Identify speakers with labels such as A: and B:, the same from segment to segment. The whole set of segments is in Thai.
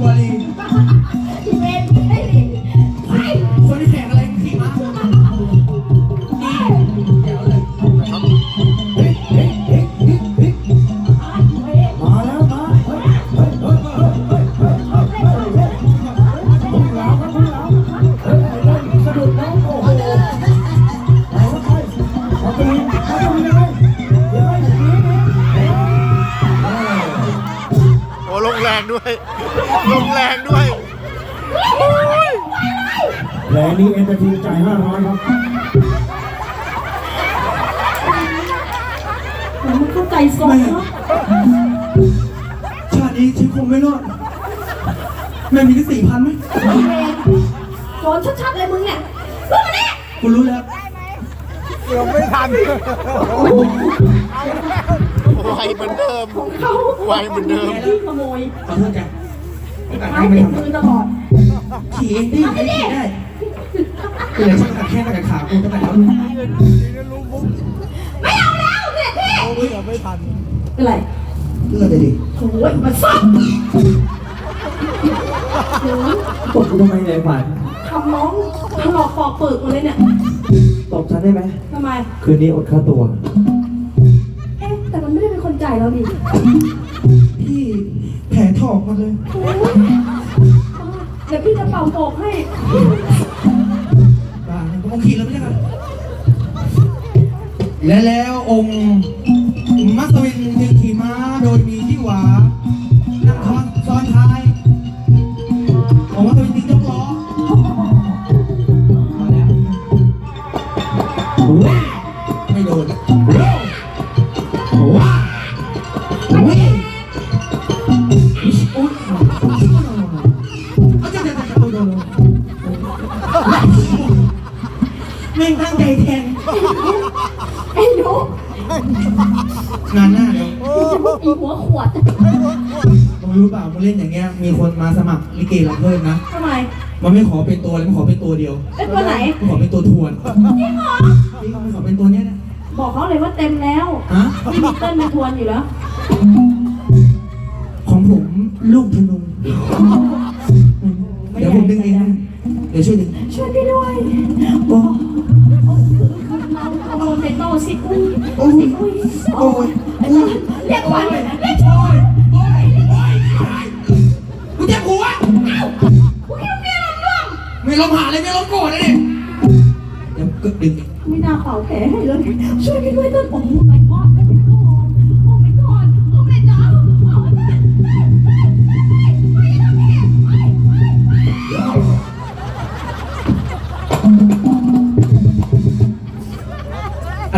A: วั
B: ว
A: ลิ ด้วย
C: ลงแรงด้วยและ
A: นี่เอ็นเตอร์ทีจ่ายห้าร้อยครับ
B: แล้วมันเข้าใจทรงเนาะ
A: ชาตินี้ฉันคงไม่รอดแม่มีแค่สี่พันไหม
B: ไอ้เวนโดนชัดๆเลยมึงเนี่ยรู้มาเนี่ย
A: คุณรู้แล้ว
C: ไวเหมือน เดิม
B: ของเขา
C: ไวเหมือนเดิม
B: ที่ขโมย
A: ขอโทษจ้ะ
B: เอา
A: ให้ไม่
B: ติด
A: ทำ
B: มือตลอด
A: ขี่เองดิไม่ขี่ได้กูเลยฉันตัดแค่ตัดขากูตัดแล้ว
B: ไม่เอาแล้วเนี่ยพี่เป็นไร
A: เลือดเลยดิ
B: โอ้ยมันซับ
D: ตบกูทำไมเนี่ยขวัญ
B: ทำน้องถลอกปอกเปิกมดเลยเนี่ย
D: ตบฉันได้ไหม
B: ทำไม
D: คืนนี้อดค่าตัว
B: มันไม่ได้เป็นคนจ่ายเราดิ
A: พี่แผลถอกหมาเลย
B: โอ้ยเดี๋ยวพี่จะเป่าโตกให้
A: บ้าผมต้องขี่แล้วไม่ใช่เหรอและแล้วองค์มัสวินจึงขี่ม้าโดยมีที่หวานั่งซ้อนซ้อนท้าย องค์มัสวินจึงยกล้อมาแล้วไม่โดนว้าวิ่ งาน
B: หน้า
A: เดี๋ยว
B: อีหัวขวด
A: มึงรู้เปล่ามึงเล่นอย่างเงี้ย มีคนมาสมัครลิเกรับเพิ่มนะ
B: ทำไม
A: มันไม่ขอเป็นตัวเลยมันขอเป็นตัวเดียว
B: เป็นตัวไหน
A: มันขอเป็นตัวทวน
B: จริงเหรอ
A: พี่เขาไม่ขอเป็นตัวเนี้ยนะ
B: บอกเขาเลยว่าเต็มแล้ว
A: ฮะ
B: ไม่มีเต้นมาทวนอยู่แล้ว
A: ของผมลูกธนูเดี๋ยวผมดึงเองนะเดี๋ยวช่วยดึง
B: ช่วยพี่ด้วย
A: โอ้
B: เราขโมยไปโตสิอุ้ย
A: โอ้ยโอ้ย
B: เรียกขวัญเรียก
A: โอ้ยโอ้ยโอ้ยกูเจ็บหัว
B: กูคิดว่าเมียเราเรื่วง
A: เม่ลมหาเลยเม่ลมโกรธเลยเดี๋ยวก็ดึง
B: ไม่น่าเป่าแผลให้เลยช่วยด้วยต้นโอ้ my god โอ้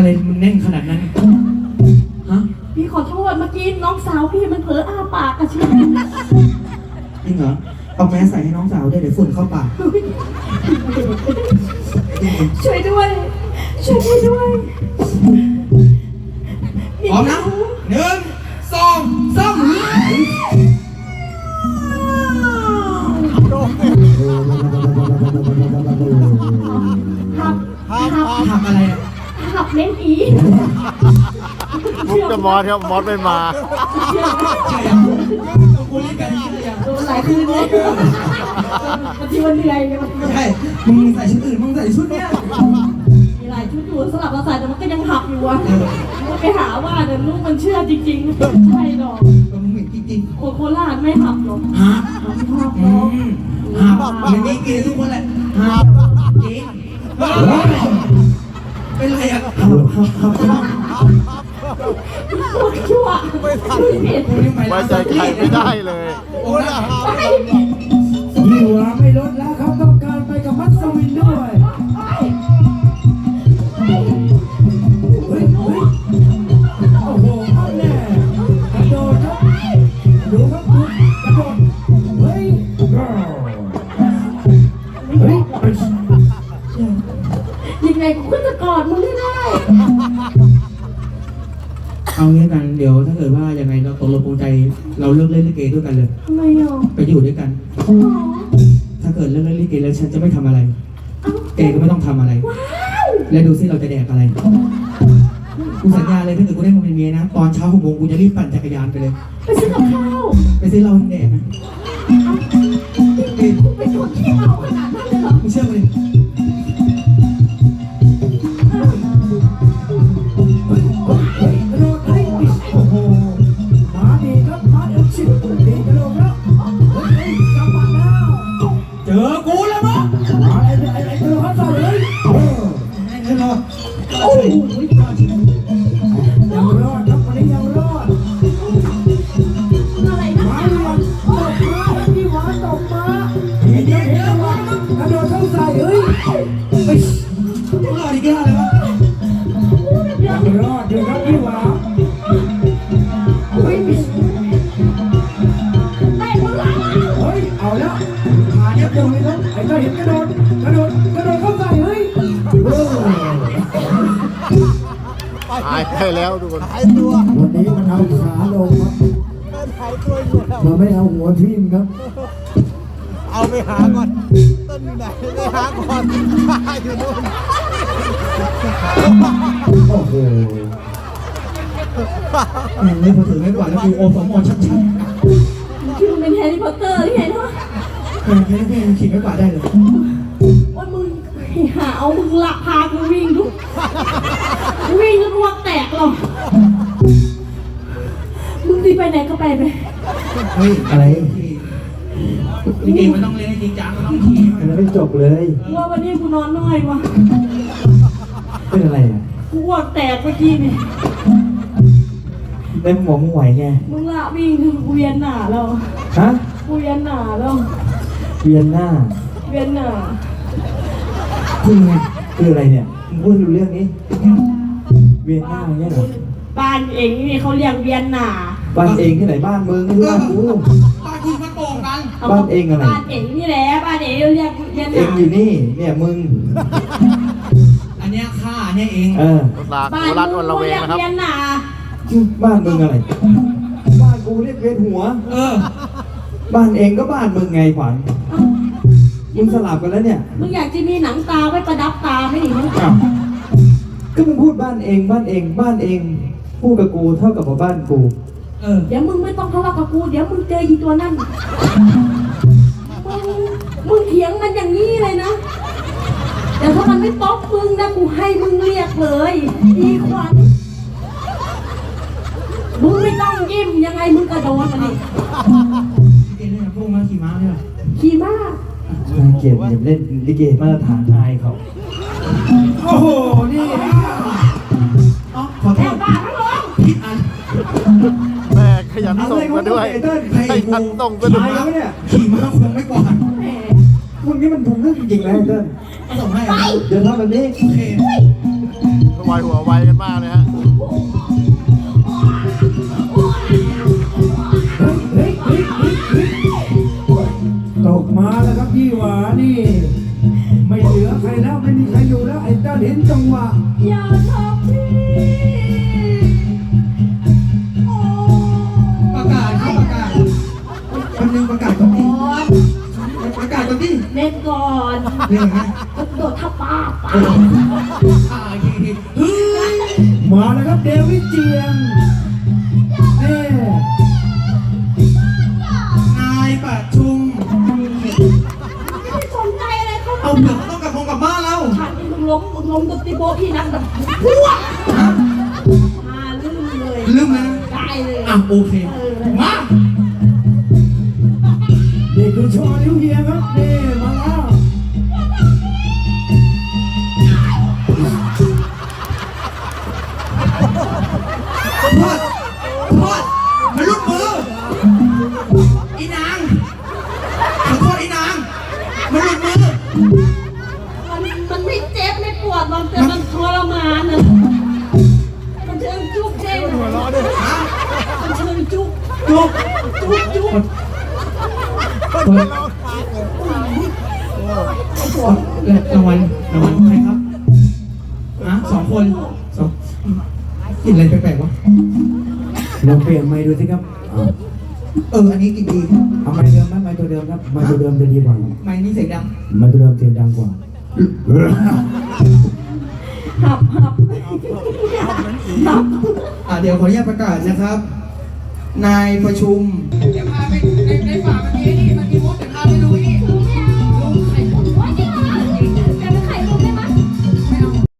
B: อะ
A: ไรมันแน่นขนาดนั้นฮะ
B: พี่ขอโทษเมื่อกี้น้องสาวพี่มันเผลออ้าปากอะชิบ
A: จริงเหรอเอาแมสใส่ให้น้องสาวด้วยเดี๋ยวฝุ่นเข้าปาก
B: ช่วยด้วย ช่วยพี่ด้วย
A: มุ
C: กจะมอสครับมอสไม่มา
A: ใช่อะกูเล่นกันนี่เลยอะ
B: โดนหลายคืนเลยบางทีวันเหนื่อยเนี่ยมัน
A: ใช่มึงใส่ชุดอื่น มึงใส่ชุดเนี้ย
B: มีหลายชุดอยู่สลับมาใส่แต่มันก็ยังหับอยู่อะมันไปหาว่าเดี๋ยวลูกมันเชื่อจริงๆไม่ใช่หรอก
A: ก็มึงเห็นจริง
B: โคโคราชไม่หับหรอก
A: ๆฮะ
B: หับหับ
A: อื
B: เนาะ
A: มฮะอย่างนี้กินทุกคนแหละฮะจริงเป็นไรอะ
B: พูดชั่วไม่ผิด
A: กูยังไป
C: ไว้ใจใครไม่ได้เลย
A: โอ้ย
D: หาไม่
A: เอางี้กันเดี๋ยวถ้าเกิดว่ายังไงเราตกลงปรงใจเราเลิกเล่นลิเกด้วยกันเลย
B: ทำไมอะ
A: ไปอยู่ด้วยกันถ้าเกิดเลิกเล่นลิเกแล้วฉันจะไม่ทำอะไร เอ้กก็ไม่ต้องทำอะไร และดูซิเราจะแดกอะไร กูสัญญาเลยถ้าเกิดกูได้มาเป็นเมียนะ ตอนเช้าหกโมงกูจะรีบปั่นจักรยานไปเลย
B: ไปซื้อกับข้าว
A: ไปซื้อเราให้แดกนะ
B: เอ้
D: คุณเปชนนที่เมาขนาดนั้นเลย Muito
C: Uhul. ายไปแล้วทุกคน
D: วันนี้มันเอาขาลงครับมันไม่เอาหัวทิ่มครับ
E: เอาไปหาก่อนต้นอยู่ไหนไปหาก่อนอยู่นู่น
D: โอ้โห
A: อันนี้พอถือไม่กว่าแล้วกูโอสมอชัด
B: ชื่อเป็นแฮร์รี่พอตเตอร์ที่ไหนเนาะ
A: ๆเออแค่นี้ขี่ไม่กว่าได้เลย
B: ว่ามึง หาเอามึงละพากูวิ่งทุกวิ่งจนรวกแตกหรอกมึงดีไปไหนก็ไปไป
A: เฮ้ยอะไรลิเกมันต้องเล่นให้จริงจังมันต้องขี่
D: มันไม่จบเลย
B: ว่าวันนี้กูนอนน้อยว่ะ
D: เป็นอะไรอะ
B: กูอ้วกแตกเมื่อกี้นี่
D: ในหมอมึงไหวไง
B: มึงละวิ่งถึงกูเวียนหนาแล้ว
D: ฮะ
B: กูเวียนหนาแล้ว
D: เวียนหน้า
B: เวียนหนา
D: คือไงคืออะไรเนี่ยมึงพูดรู้เรื่องนี้ เวียนหน้าอย่างเงี้ยเหรอ
B: บ้านเองนี่เขาเรียกเวียนหนา
D: บ้านเองที่ไหนบ้านมึงไม่ใช่บ้านกู
A: ป้าคุณมาโกงกัน
B: เอ
D: บ้านเองอะไร
B: บ้านเองนี่แหละบ้านเองเรียกเวียนห
D: เอ
B: นา
D: งอยู่นี่เนี่ยมึง
A: อันเนี้ยข้าอันเนี้ยเอง
D: เออ
C: รถลา
B: บ้า
C: โคนราชวันละเวง
B: เรียก
C: นะครับ
B: เวียนหนา
D: บ้านมึงอะไร บ้านกูเรียกเวียนหัว
A: เออ
D: บ้านเองก็บ้านมึงไงขวัญ มึงสลับกันแล้วเนี่ย
B: มึงอยากจะมีหนังตาไว้ประดับตาไหมนี่มึง
D: อ้าวก็มึงพูดบ้านเองบ้านเองบ้านเองพูดกับกูเท่ากับว่าบ้านกู
A: เออ
B: เดี๋ยวมึงไม่ต้องทะเลาะกับกู เดี๋ยวมึงเจออีตัวนั่น มึงมึงเถียงมันอย่างนี้เลยนะเดี๋ยวถ้ามันไม่ตบมึงนะกูให้มึงเรียกเลยอีขวัญมึงไม่ต้องยิ้มยังไงมึงกระโดดมันนี่
A: ลิเกเล่นกับพวกมาขี่ม้าเนี่ย
B: ขี่ม้า
D: น่าเกลียดอย่าเล่นลิเกมาตรฐานอายเขา
A: โอ้โห นี่อ๋อขอโท
B: แม่
A: ษ
B: บ้าทั้งโรง
A: ผิดอัน
C: แม่ขยันส่งมาด้วย
D: ไอ้เติ้ล
C: ขยันส่งซะด้วย
D: ตายแล้วเนี่ย
A: ขี่ม้าคงไม่กว่า
B: แหม
D: มึงนี่มันถูกเรื่องจริงๆแล้วไอ้เติ้ล
A: ส่งให้เอา
D: เดี๋ยวทำแบบนี้
A: โอเค
C: วายหัวไวกันมากเลยฮะ
A: ดิ
B: เล่นก่อน
A: เรื่องไง
B: กระโดดทับป้าป้า
A: อ่าโอเคโอเคเฮ้ย
D: มาแล้วครับเดวิดเจียงเน่
A: นายประชุม
B: ไม่สนใจอะไรเขา
A: เอาเดี๋ยวเขาต้องกลับคงกลับบ้านแล้ว
B: ฉันนี่มึงล้มมึงล้มตัวตีโบพี่นักแบบพัวมาลืมเลย
A: ลืมเลยนะ
B: ได้เลย
A: อะโอเคมา
D: เด็กคือชอนิ้วเฮียครับ
A: ขอโทษขอโทษมันลุดมือ อีนาง ขอโทษอีนาง มันลุดมือ
B: มันมันไม่เจ็บไม่ปวดมันแต่มันทรมานนะมันเชิงจุกเด้งมันเชิงจุก
A: จุก
B: จุกจุก
A: รางวัลรางวัลใครครับอะสองคนสอง กินอะไรแปลกๆวะ
D: ลองเปลี่ยนไมค์ดูสิครับเอา
A: เออ อันนี้กินดี
D: เอาไมค์เดิมไหมไมค์ตัวเดิมครับไมค์ตัวเดิมจะดีกว่าครับ
A: ไม้นี่เสียงดัง
D: ไมค์ตัวเดิมเสียงดังกว่า
B: หับหับหับ
A: อะเดี๋ยวขออนุญาตประกาศนะครับ นายประชุม เดี๋ยวพาไปในในฝากเมื่อกี้